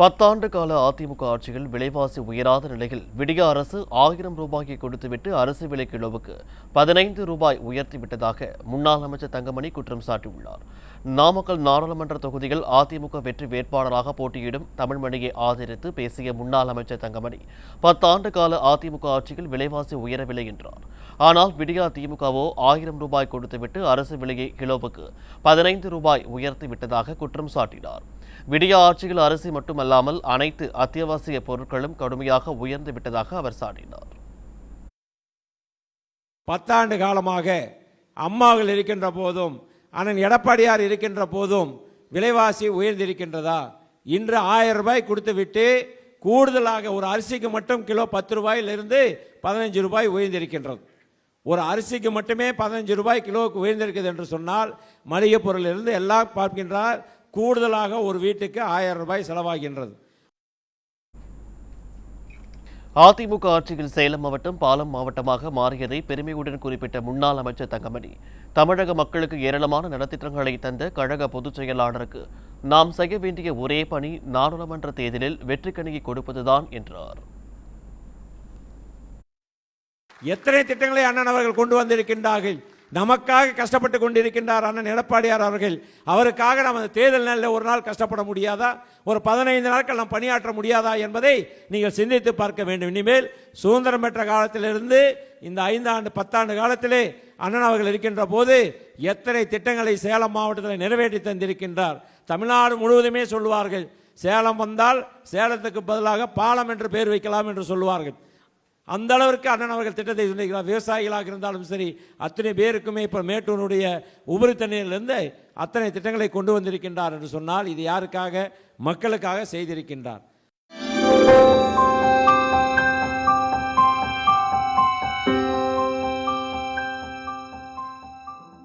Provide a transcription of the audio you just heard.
பத்தாண்டு கால அதிமுக ஆட்சியில் விலைவாசி உயராத நிலையில் விடிய அரசு ஆயிரம் ரூபாயை கொடுத்துவிட்டு அரசு விலை கிலோவுக்கு பதினைந்து ரூபாய் உயர்த்திவிட்டதாக முன்னாள் அமைச்சர் தங்கமணி குற்றம் சாட்டியுள்ளார். நாமக்கல் நாடாளுமன்ற தொகுதியில் அதிமுக வெற்றி வேட்பாளராக போட்டியிடும் தமிழ்மணியை ஆதரித்து பேசிய முன்னாள் அமைச்சர் தங்கமணி பத்தாண்டு கால அதிமுக ஆட்சியில் விலைவாசி உயரவில்லை என்றார். ஆனால் விடியா திமுகவோ ஆயிரம் ரூபாய் கொடுத்துவிட்டு அரசு விலையை கிலோவுக்கு பதினைந்து ரூபாய் உயர்த்தி விட்டதாக குற்றம் சாட்டினார். விடிய ஆட்சியில் அரிசி மட்டுமல்லாமல் அனைத்து அத்தியாவசிய பொருட்களும் கடுமையாக உயர்ந்து விட்டதாக அவர் சாட்டினார் பத்தாண்டு காலமாக அம்மாவில் இருக்கின்ற போதும் அண்ணன் எடப்பாடியார் இருக்கின்ற போதும் விலைவாசி உயர்ந்திருக்கின்றதா? இன்று ஆயிரம் ரூபாய் கொடுத்து விட்டு கூடுதலாக ஒரு அரிசிக்கு மட்டும் கிலோ பத்து ரூபாயிலிருந்து பதினஞ்சு ரூபாய் உயர்ந்திருக்கின்றது. ஒரு அரிசிக்கு மட்டுமே பதினஞ்சு ரூபாய் கிலோவுக்கு உயர்ந்திருக்கிறது என்று சொன்னால் மளிகை பொருளிலிருந்து எல்லாம் பார்க்கின்றார் கூடுதலாக ஒரு வீட்டுக்கு ஆயிரம் ரூபாய் செலவாகின்றது. அதிமுக ஆட்சியில் சேலம் மாவட்டம் பாலம் மாவட்டமாக மாறியதை பெருமையுடன் குறிப்பிட்ட முன்னாள் அமைச்சர் தங்கமணி தமிழக மக்களுக்கு ஏராளமான நலத்திட்டங்களை தந்த கழக பொதுச் செயலாளருக்கு நாம் செய்ய வேண்டிய ஒரே பணி நாடாளுமன்ற தேர்தலில் வெற்றிக்கணியை கொடுப்பதுதான் என்றார். எத்தனை திட்டங்களை அண்ணன் அவர்கள் கொண்டு வந்திருக்கின்றார்கள்? நமக்காக கஷ்டப்பட்டு கொண்டிருக்கின்றார் அண்ணன் எடப்பாடியார் அவர்கள். அவருக்காக நம்ம அந்த தேர்தல் நாளில் ஒரு நாள் கஷ்டப்பட முடியாதா? ஒரு பதினைந்து நாட்கள் நாம் பணியாற்ற முடியாதா என்பதை நீங்கள் சிந்தித்து பார்க்க வேண்டும். இனிமேல் சுதந்திரம் பெற்ற காலத்திலிருந்து இந்த ஐந்தாண்டு பத்தாண்டு காலத்திலே அண்ணன் அவர்கள் இருக்கின்ற போது எத்தனை திட்டங்களை சேலம் மாவட்டத்தில் நிறைவேற்றி தந்திருக்கின்றார். தமிழ்நாடு முழுவதுமே சொல்லுவார்கள் சேலம் வந்தால் சேலத்துக்கு பதிலாக பாலம் என்று பெயர் வைக்கலாம் என்று சொல்லுவார்கள். அந்த அளவிற்கு அண்ணன் அவர்கள் திட்டத்தை சொல்லியிருக்கிறார். விவசாயிகளாக இருந்தாலும் சரி அத்தனை பேருக்குமே இப்போ மேட்டூருடைய உபரி தண்ணீரிலிருந்து அத்தனை திட்டங்களை கொண்டு வந்திருக்கின்றார் என்று சொன்னால் இது யாருக்காக? மக்களுக்காக செய்திருக்கின்றார்.